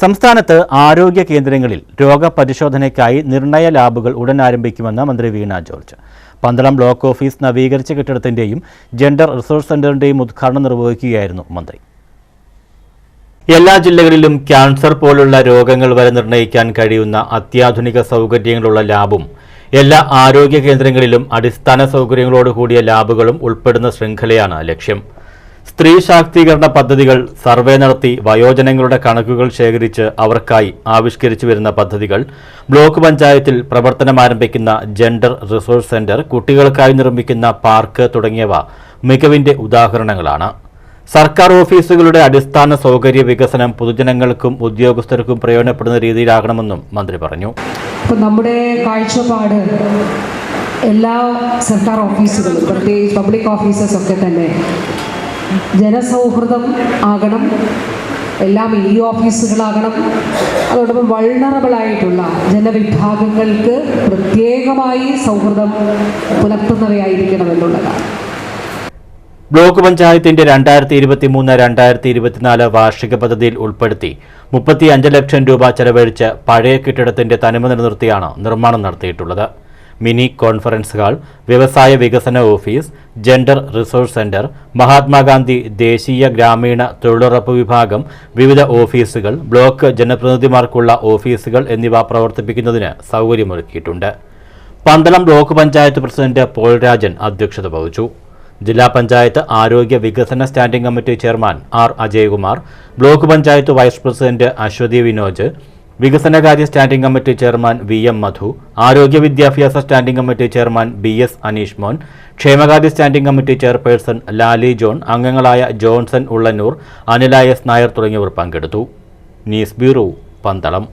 സംസ്ഥാനത്ത് ആരോഗ്യ കേന്ദ്രങ്ങളിൽ രോഗപരിശോധനയ്ക്കായി നിർണയ ലാബുകൾ ഉടൻ ആരംഭിക്കുമെന്ന് മന്ത്രി വീണ ജോർജ്. പന്തളം ബ്ലോക്ക് ഓഫീസ് നവീകരിച്ച കെട്ടിടത്തിന്റെയും ജെൻഡർ റിസോഴ്സ് സെന്ററിന്റെയും ഉദ്ഘാടനം നിർവഹിക്കുകയായിരുന്നു മന്ത്രി. എല്ലാ ജില്ലകളിലും ക്യാൻസർ പോലുള്ള രോഗങ്ങൾ വരെ നിർണയിക്കാൻ കഴിയുന്ന അത്യാധുനിക സൗകര്യങ്ങളുള്ള ലാബും എല്ലാ ആരോഗ്യ കേന്ദ്രങ്ങളിലും അടിസ്ഥാന സൗകര്യങ്ങളോടുകൂടിയ ലാബുകളും ഉൾപ്പെടുന്ന ശൃംഖലയാണ് ലക്ഷ്യം. സ്ത്രീ ശാക്തീകരണ പദ്ധതികൾ സർവേ നടത്തി വയോജനങ്ങളുടെ കണക്കുകൾ ശേഖരിച്ച് അവർക്കായി ആവിഷ്കരിച്ചു വരുന്ന പദ്ധതികൾ ബ്ലോക്ക് പഞ്ചായത്തിൽ പ്രവർത്തനം ആരംഭിക്കുന്ന ജെൻഡർ റിസോഴ്സ് സെന്റർ കുട്ടികൾക്കായി നിർമ്മിക്കുന്ന പാർക്ക് തുടങ്ങിയവ മികവിന്റെ ഉദാഹരണങ്ങളാണ്. സർക്കാർ ഓഫീസുകളുടെ അടിസ്ഥാന സൗകര്യ വികസനം പൊതുജനങ്ങൾക്കും ഉദ്യോഗസ്ഥർക്കും പ്രയോജനപ്പെടുന്ന രീതിയിലാകണമെന്നും മന്ത്രി പറഞ്ഞു. നമ്മുടെ കാഴ്ചപ്പാട് എല്ലാ സർക്കാർ ഓഫീസുകളും പ്രത്യേകിച്ച് പബ്ലിക് ഓഫീസേഴ്സ് ഒക്കെ തന്നെ ജനസൗഹൃദം ആകണം. എല്ലാം ഇ ഓഫീസുകളാകണം. അതോടൊപ്പം വൾണറബിളായിട്ടുള്ള ജനവിഭാഗങ്ങൾക്ക് പ്രത്യേകമായി സൗഹൃദം പുലർത്തുന്നവയായിരിക്കണം എന്നുള്ളതാണ് ബ്ലോക്ക് പഞ്ചായത്തിന്റെ രണ്ടായിരത്തി ഇരുപത്തി മൂന്ന് രണ്ടായിരത്തി ഇരുപത്തിനാല് വാർഷിക പദ്ധതിയിൽ ഉൾപ്പെടുത്തി മുപ്പത്തി അഞ്ച് ലക്ഷം രൂപ ചെലവഴിച്ച് പഴയ കെട്ടിടത്തിന്റെ തനിമ നിലനിർത്തിയാണ് നിർമ്മാണം നടത്തിയിട്ടുള്ളത്. മിനി കോൺഫറൻസ് ഹാൾ വ്യവസായ വികസന office gender resource centre Mahatma Gandhi ദേശീയ ഗ്രാമീണ തൊഴിലുറപ്പ് വിഭാഗം വിവിധ ഓഫീസുകൾ ബ്ലോക്ക് ജനപ്രതിനിധിമാർക്കുള്ള ഓഫീസുകൾ എന്നിവ പ്രവർത്തിപ്പിക്കുന്നതിന് സൗകര്യമൊരുക്കിയിട്ടുണ്ട്. പന്തളം ബ്ലോക്ക് പഞ്ചായത്ത് പ്രസിഡന്റ് പോൾ രാജൻ അധ്യക്ഷത വഹിച്ചു. ജില്ലാ പഞ്ചായത്ത് ആരോഗ്യ വികസന standing committee chairman R Ajayakumar block panchayat vice president Aswathy Vinoj വികസനകാര്യ standing committee chairman V M Madhu ആരോഗ്യ വിദ്യാഭ്യാസ standing committee chairman B S Aneesh Mon ക്ഷേമകാര്യ standing committee chairperson Lali John അംഗങ്ങളായ ജോൺസൺ ഉള്ളന്നൂർ അനിലായസ് നായർ തുടങ്ങിയവർ പങ്കെടുത്തു. News bureau Pandalam.